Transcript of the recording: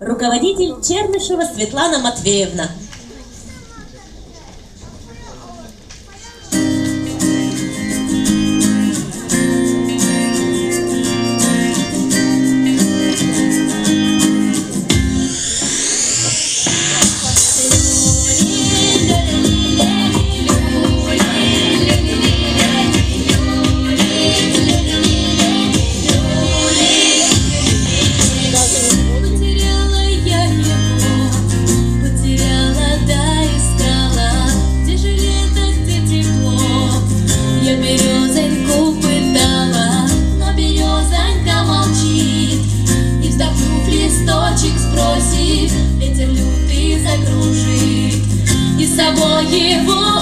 руководитель Чернышева Светлана Матвеевна. віночок спросив, ветер лютий закружит, и собой его